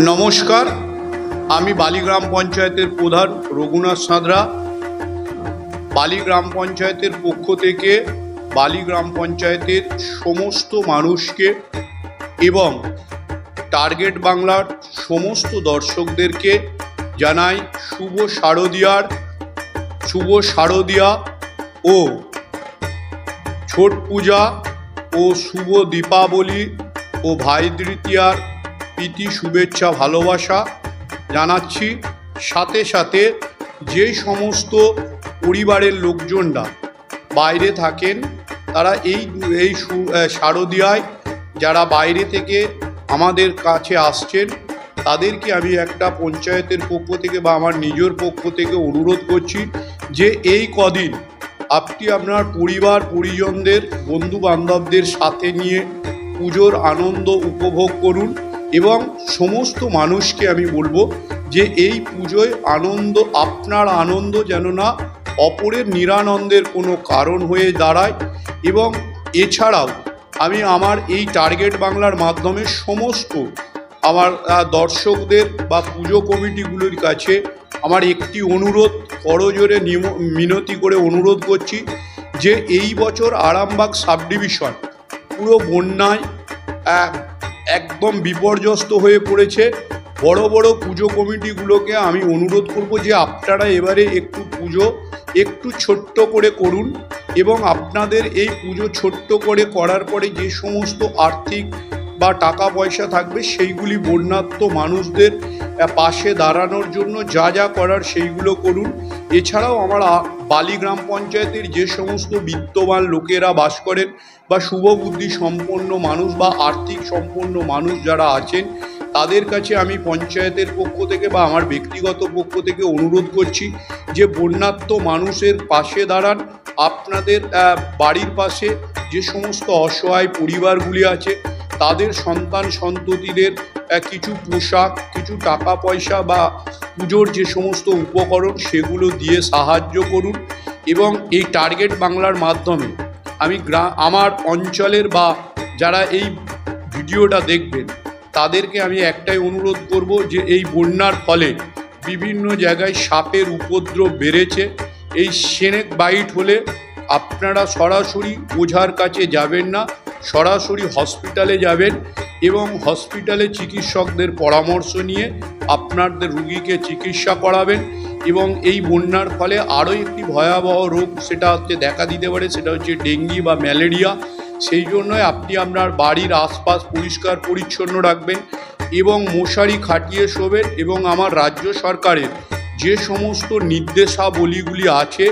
নমস্কার, আমি বালিগ্রাম পঞ্চায়েতের প্রধান রঘুনাথ সাঁতরা। বালি গ্রাম পঞ্চায়েতের পক্ষ থেকে বালি গ্রাম পঞ্চায়েতের সমস্ত মানুষকে এবং টার্গেট বাংলার সমস্ত দর্শকদেরকে জানাই শুভ শারদীয়ার, শুভ শারদীয়া ও ছট পূজা ও শুভ দীপাবলি ও ভাই তৃতীয়ার প্রীতি, শুভেচ্ছা, ভালোবাসা জানাচ্ছি। সাথে সাথে যে সমস্ত পরিবারের লোকজনরা বাইরে থাকেন, তারা এই এই শারদীয়ায় যারা বাইরে থেকে আমাদের কাছে আসছেন, তাদেরকে আমি একটা পঞ্চায়েতের পক্ষ থেকে বা আমার নিজের পক্ষ থেকে অনুরোধ করছি যে এই কদিন আপনি আপনার পরিবার, পরিজনদের বন্ধু বান্ধবদের সাথে নিয়ে পুজোর আনন্দ উপভোগ করুন। এবং সমস্ত মানুষকে আমি বলব যে এই পুজোয় আনন্দ, আপনার আনন্দ যেন না অপরের নিরানন্দের কোনো কারণ হয়ে দাঁড়ায় এবং এছাড়াও আমি আমার এই টার্গেট বাংলার মাধ্যমে সমস্ত আমার দর্শকদের বা পুজো কমিটিগুলির কাছে আমার একটি অনুরোধ করজোরে মিনতি করে অনুরোধ করছি যে এই বছর আরামবাগ সাব ডিভিশন পুরো বন্যায় একদম বিপর্যস্ত হয়ে পড়েছে। বড় বড় পুজো কমিটিগুলোকে আমি অনুরোধ করব যে আপনারা এবারে একটু পুজো একটু ছোট্ট করে করুন এবং আপনাদের এই পুজো ছোট্ট করে করার পরে যে সমস্ত আর্থিক বা টাকা পয়সা থাকবে সেইগুলি বন্যাত্ম মানুষদের পাশে দাঁড়ানোর জন্য যা যা করার সেইগুলো করুন। এছাড়াও আমার বালি গ্রাম পঞ্চায়েতের যে সমস্ত বিত্তবান লোকেরা বাস করেন বা শুভ বুদ্ধি সম্পন্ন মানুষ বা আর্থিক সম্পন্ন মানুষ যারা আছেন, তাদের কাছে আমি পঞ্চায়েতের পক্ষ থেকে বা আমার ব্যক্তিগত পক্ষ থেকে অনুরোধ করছি যে বন্যাত্ম মানুষের পাশে দাঁড়ান। আপনাদের বাড়ির পাশে যে সমস্ত অসহায় পরিবারগুলি আছে তাদের সন্তান সন্ততিদের কিছু পোশাক, কিছু টাকা পয়সা বা পুজোর যে সমস্ত উপকরণ সেগুলো দিয়ে সাহায্য করুন এবং এই টার্গেট বাংলার মাধ্যমে আমি গ্রা, আমার অঞ্চলের বা যারা এই ভিডিওটা দেখবেন, তাদেরকে আমি একটাই অনুরোধ করব যে এই বন্যার ফলে বিভিন্ন জায়গায় সাপের উপদ্রব বেড়েছে। এই সেনেক বাইট হলে আপনারা সরাসরি ওঝার কাছে যাবেন না। সরাসরি হসপিটালে যাবেন এবং হসপিটালে চিকিৎসকদের পরামর্শ নিয়ে আপনাদের রুগীকে চিকিৎসা করাবেন এবং এই বন্যার ফলে আরও একটি ভয়াবহ রোগ সেটা হচ্ছে দেখা দিতে পারে, সেটা হচ্ছে ডেঙ্গি বা ম্যালেরিয়া। সেই জন্যই আপনি আপনার বাড়ির আশপাশ পরিষ্কার পরিচ্ছন্ন রাখবেন এবং মশারি খাটিয়ে শোবেন এবং আমার রাজ্য সরকারের যে সমস্ত নির্দেশাবলীগুলি আছে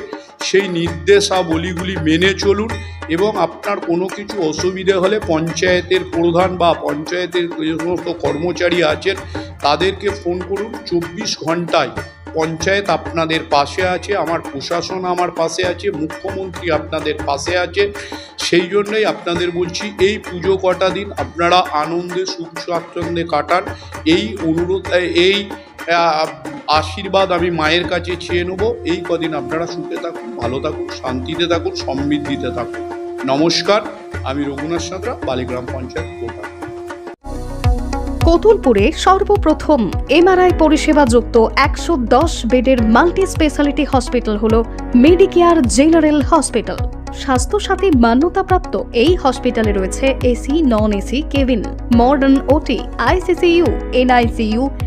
সেই নির্দেশাবলীগুলি মেনে চলুন এবং আপনার কোনো কিছু অসুবিধে হলে পঞ্চায়েতের প্রধান বা পঞ্চায়েতের যে সমস্ত কর্মচারী আছেন, তাদেরকে ফোন করুন চব্বিশ ঘন্টায়। পঞ্চায়েত আপনাদের পাশে আছে, আমার প্রশাসন আমার পাশে আছে, মুখ্যমন্ত্রী আপনাদের পাশে আছে। সেই জন্যই আপনাদের বলছি, এই পুজো কটা দিন আপনারা আনন্দে, সুখ স্বাচ্ছন্দ্যে কাটান। এই অনুরোধ, এই আশীর্বাদ আমি মায়ের কাছে চেয়ে নেব। এই কদিন আপনারা সুখে থাকুন, ভালো থাকুন, শান্তিতে থাকুন, সমৃদ্ধিতে থাকুন। নমস্কার, আমি রঘুনাথ সাঁতরা, বালিগ্রাম পঞ্চায়েত প্রধান কতুলপুরে সর্বপ্রথম এমআরআই পরিষেবা যুক্ত একশো দশ বেডের মাল্টি স্পেশালিটি হসপিটাল হল মেডিকেয়ার জেনারেল হসপিটাল। স্বাস্থ্যসাথী মান্যতাপ্রাপ্ত এই হসপিটালে রয়েছে AC, non AC, cabin, modern OT, ICCU, NICU